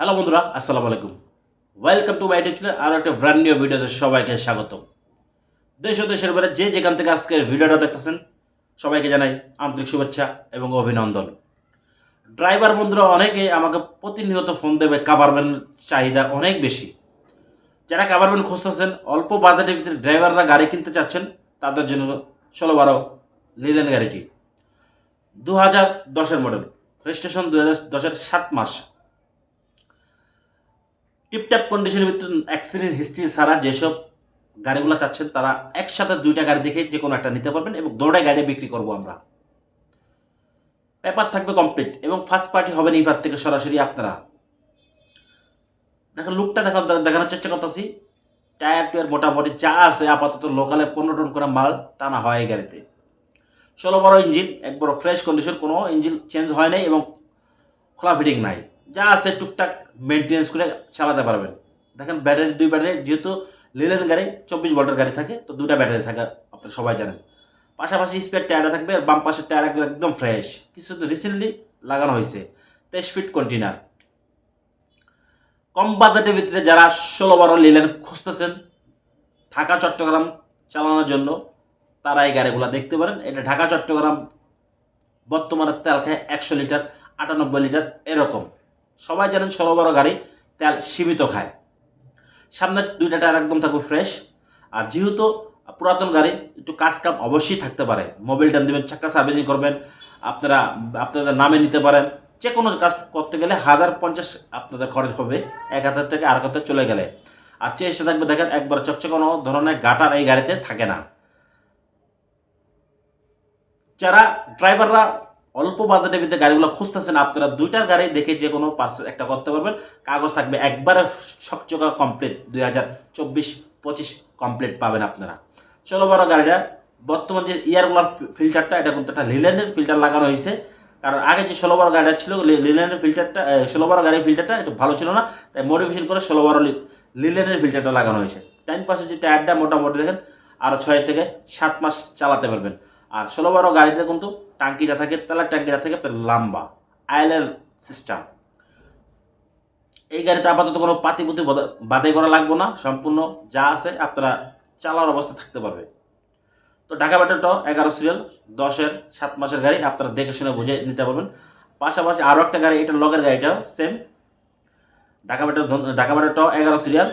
Hello বন্ধুরা, আসসালামু আলাইকুম। Welcome to my YouTube channel আর একটা ব্র্যান্ড নিউ ভিডিওতে সবাইকে স্বাগত দেশ ও দেশের বাইরে যে যেখান থেকে আজকের ভিডিওটা দেখতেছেন, সবাইকে জানাই আন্তরিক শুভেচ্ছা এবং অভিনন্দন। ড্রাইভার বন্ধুরা, অনেকে আমাকে প্রতিনিয়ত ফোন দেবে ভ্যানের চাহিদা অনেক বেশি। যারা কাভার ভ্যান খুঁজতেছেন, অল্প বাজেটের ভিতরে ড্রাইভাররা গাড়ি কিনতে চাচ্ছেন, তাদের জন্য ষোলো বারো লিলেন গাড়িটি। দু হাজার দশের মডেল রেজিস্ট্রেশন দু হাজার দশের সাত মাস। টিপটাপ কন্ডিশনের ভিতরে অ্যাক্সিডেন্ট হিস্ট্রি ছাড়া যেসব গাড়িগুলো চাচ্ছেন, তারা একসাথে দুইটা গাড়ি দেখে যে কোনো একটা নিতে পারবেন এবং দৌড়ায় গাড়ি বিক্রি করব আমরা। পেপার থাকবে কমপ্লিট এবং ফার্স্ট পার্টি হবেন ইফার থেকে সরাসরি আপনারা। দেখেন লুকটা দেখা, দেখানোর চেষ্টা করতেছি। টায়ার টুয়ার মোটামুটি যা আছে, আপাতত লোকালে পনেরো টন করে মাল টানা হয় এই গাড়িতে। ষোলো বড় ইঞ্জিন একবার ফ্রেশ কন্ডিশন কোনো ইঞ্জিন চেঞ্জ হয় নাই এবং খোলা ফিটিং নাই। যা আছে টুকটাক মেনটেন্স করে চালাতে পারবেন। দেখেন ব্যাটারি, দুই ব্যাটারি, যেহেতু লিলেন গাড়ি, চব্বিশ ভোল্টের গাড়ি থাকে, তো দুটা ব্যাটারি থাকে, আপনারা সবাই জানেন। পাশাপাশি স্পেয়ার টায়ারটা থাকবে, আর বাম পাশের টায়ার একদম ফ্রেশ কিছু তো রিসেন্টলি লাগানো হয়েছে তেইশ ফিট কন্টেনার কম বাজেটের ভিতরে যারা ষোলো বারো লিলেন খুঁজতেছেন, ঢাকা, চট্টগ্রাম চালানোর জন্য, তারা এই গাড়িগুলো দেখতে পারেন। এটা ঢাকা, চট্টগ্রাম, বর্তমানে তেল খায় একশো লিটার, আটানব্বই লিটার, এরকম। সবাই জানেন ষোলো বারো গাড়ি তেল সীমিত খায়। সামনের দুইটা টায়ার একদম থাকবে ফ্রেশ। আর যেহেতু পুরাতন গাড়ি, একটু কাজ কাম অবশ্যই থাকতে পারে। মোবাইল ডান দেবেন চাক্কা সার্ভিসিং করবেন, আপনারা, আপনাদের নামে নিতে পারেন। যে কোনো কাজ করতে গেলে হাজার পঞ্চাশ আপনাদের খরচ হবে, এক হাতের থেকে আর হাতে চলে গেলে। আর চেষ্টা থাকবে, দেখেন একবার চকচকে কোনো ধরনের গাটার এই গাড়িতে থাকে না। যারা ড্রাইভাররা অল্প বাজেটের ভিতরে গাড়িগুলো খুঁজতেছেন, আপনারা দুইটার গাড়ি দেখে যে কোনো পার্সেল একটা করতে পারবেন। কাগজ থাকবে একবারে সকচকা কমপ্লিট দুই হাজার চব্বিশ, পঁচিশ কমপ্লিট পাবেন আপনারা। ষোলো বারো গাড়িটা, বর্তমান যে ইয়ারগুলার ফিল্টারটা এটা কিন্তু একটা লিলেনের ফিল্টার লাগানো হয়েছে। কারণ আগে যে ষোলো বারো গাড়িটা ছিল, লি- লিলেনের ফিল্টারটা ষোলো বারো গাড়ির ফিল্টারটা একটু ভালো ছিল না, তাই মডিফিকেশন করে ষোলো বারো লি- লিলেনের ফিল্টারটা লাগানো হয়েছে। টেন পার্সেন্ট যে টায়ারটা মোটামুটি দেখেন আরও ছয় থেকে সাত মাস চালাতে পারবেন। আর ষোলো বারো গাড়িতে কিন্তু টাঙ্কিটা থাকে, তেলের ট্যাঙ্কিটা থাকে লম্বা আইলের সিস্টেম। এই গাড়িতে আপাতত কোনো পাতিপুতি বদা- বাদাই করা লাগবে না, সম্পূর্ণ যা আছে আপনারা চালার অবস্থা থাকতে পারবে। তো ঢাকা ব্যাটারটাও এগারো সিরিয়াল, দশের সাত মাসের গাড়ি, আপনারা দেখে শুনে বুঝে নিতে পারবেন। পাশাপাশি আরও একটা গাড়ি, এটা লগের গাড়িটাও সেম ঢাকা ব্যাটার ঢাকা ব্যাটারটাও এগারো সিরিয়াল,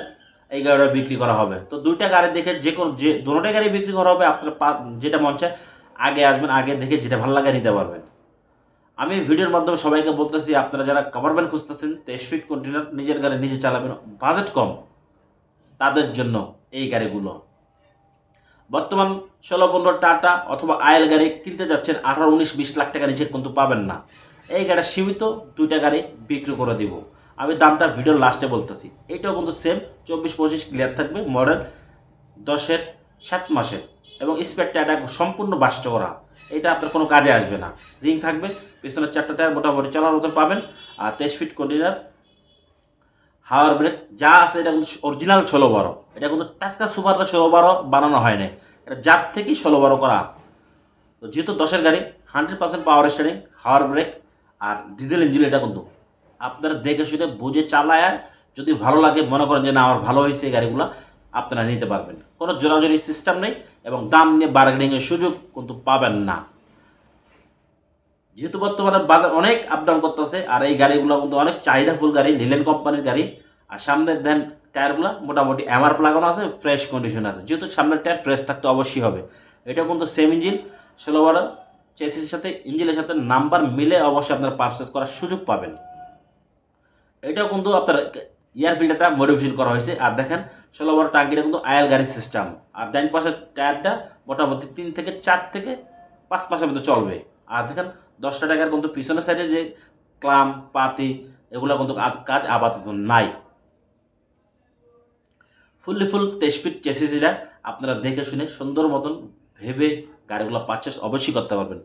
এই গাড়িটা বিক্রি করা হবে। তো দুইটা গাড়ি দেখে যে কোনো, যে দুটোটাই গাড়ি বিক্রি করা হবে, আপনার যেটা মন চায় আগে আসবেন, আগে দেখে যেটা ভালো লাগে নিতে পারবেন। আমি ভিডিওর মাধ্যমে সবাইকে বলতেছি, আপনারা যারা কাভার ভ্যান খুঁজতেছেন তেইশ ফিট কন্টেনার নিজের গাড়ি নিজে চালাবেন। বাজেট কম, তাদের জন্য এই গাড়িগুলো। বর্তমান ষোলো পনেরো টাটা অথবা আয়েল গাড়ি কিনতে যাচ্ছেন, আঠারো, উনিশ, বিশ লাখ টাকা নিচে কিন্তু পাবেন না। এই গাড়ি সীমিত, দুইটা গাড়ি বিক্রি করে দিব। আমি দামটা ভিডিওর লাস্টে বলতেছি। এইটাও কিন্তু সেম চব্বিশ পঁচিশ ক্লিয়ার থাকবে মডেল দশের, সাত মাসের। এবং স্পেয়ার টায়ারটা সম্পূর্ণ বাস্ট করা। এটা আপনার কোনো কাজে আসবে না। রিং থাকবে, পিছনের চারটা টায়ার মোটামুটি চালানোর মতন পাবেন। আর তেইশ ফিট কন্টেনার হাওয়ার ব্রেক যা আছে এটা কিন্তু অরিজিনাল ষোলো বারো। এটা কিন্তু টাস্কা সুপারটা ষোলো বারো বানানো হয় না এটা জাত থেকেই ষোলো বারো করা। তো যেহেতু দশের গাড়ি হান্ড্রেড পার্সেন্ট পাওয়ার স্টারিং হাওয়ার ব্রেক আর ডিজেল ইঞ্জিন এটা কিন্তু। আপনারা দেখে শুনে বুঝে চালায়, যদি ভালো লাগে মনে করেন যে না, আমার ভালো হয়েছে গাড়িগুলো, আপনারা নিতে পারবেন। কোনো জোরাজোরি সিস্টেম নেই। এবং দাম নিয়ে বার্গেনিংয়ের সুযোগ কিন্তু পাবেন না। যেহেতু বর্তমানে বাজার অনেক আপ ডাউন করতেছে, আর এই গাড়িগুলো কিন্তু অনেক চাহিদাফুল গাড়ি লিলেন কোম্পানির গাড়ি। আর সামনের দেন টায়ারগুলো মোটামুটি এমআরপ লাগানো আছে ফ্রেশ কন্ডিশন আছে। যেহেতু সামনের টায়ার ফ্রেশ থাকতে অবশ্যই হবে। এটা কিন্তু সেম ইঞ্জিন ষোলো বারো চেসিসের সাথে ইঞ্জিনের সাথে নাম্বার মিলে অবশ্যই আপনারা পারচেস করার সুযোগ পাবেন। এটাও কিন্তু আপনার এয়ার ফিল্টারটা মডিফিকেশন করা হয়েছে। আর দেখেন, ষোলো বারো টাঙ্কিটা কিন্তু আয়াল গাড়ির সিস্টেম আর ডাইন পাশের টায়ারটা মোটামুটি তিন থেকে চার থেকে পাঁচ মাসের মধ্যে চলবে। আর দেখেন, দশটা টাকার কিন্তু পিছনের সাইডে যে ক্লাম, পাতি, এগুলো কিন্তু কাজ কাজ আপাতত নাই। ফুললি ফুল তেইশ ফিট চেসিসিটা আপনারা দেখে শুনে সুন্দর মতন ভেবে গাড়িগুলো পারচেস অবশ্যই করতে পারবেন।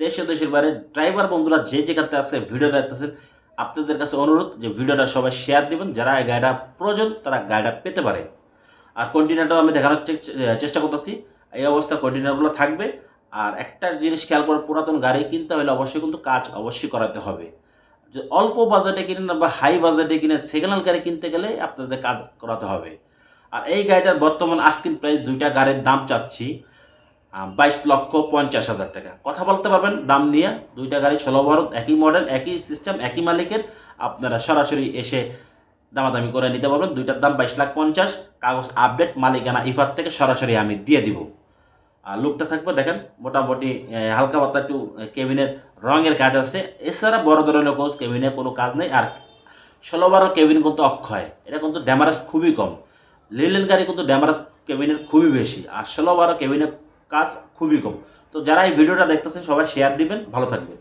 দেশে দেশের বাইরে ড্রাইভার বন্ধুরা যে যেখানে আজকে ভিডিও দেখতেছেন আপনাদের কাছে অনুরোধ যে ভিডিওটা সবাই শেয়ার দিবেন, যারা এই গাড়িটা প্রয়োজন তারা গাড়িটা পেতে পারে। আর কন্টেনারটাও আমি দেখানোর চেষ্টা করতেছি। এই অবস্থা কন্টেনারগুলো থাকবে। আর একটা জিনিস খেয়াল করে, পুরাতন গাড়ি কিনতে হলে অবশ্যই কিন্তু কাজ অবশ্যই করাতে হবে। যে অল্প বাজেটে কিনেন বা হাই বাজেটে কিনে সেকেন্ড হ্যান্ড গাড়ি কিনতে গেলে আপনাদের কাজ করাতে হবে। আর এই গাড়িটার বর্তমান আস্কিন প্রাইস দুইটা গাড়ির দাম চাচ্ছি। বাইশ লক্ষ পঞ্চাশ হাজার টাকা। কথা বলতে পারবেন, দাম নিয়ে দুইটা গাড়ি, ষোলো ভারত, একই মডেল একই সিস্টেম একই মালিকের। আপনারা সরাসরি এসে দামাদামি করে নিতে পারবেন। দুইটার দাম বাইশ লাখ পঞ্চাশ। কাগজ আপডেট মালিকানা ইফার থেকে সরাসরি আমি দিয়ে দিব। আর লুকটা থাকবে, দেখেন, মোটামুটি হালকা পাতলা একটু কেবিনের রঙের কাজ আছে। এছাড়া বড় ধরনের কোচ কেবিনে কোনো কাজ নেই। আর ষোলো বারো কেবিন কিন্তু অক্ষয়। এটা কিন্তু ড্যামারেজ খুবই কম। লিলেন গাড়ি কিন্তু ড্যামারেজ কেবিনের খুবই বেশি। আর ষোলো বারো কেবিনের কাজ খুবই কম। তো যারা এই ভিডিওটা দেখতেছেন সবাই শেয়ার দিবেন ভালো থাকবেন।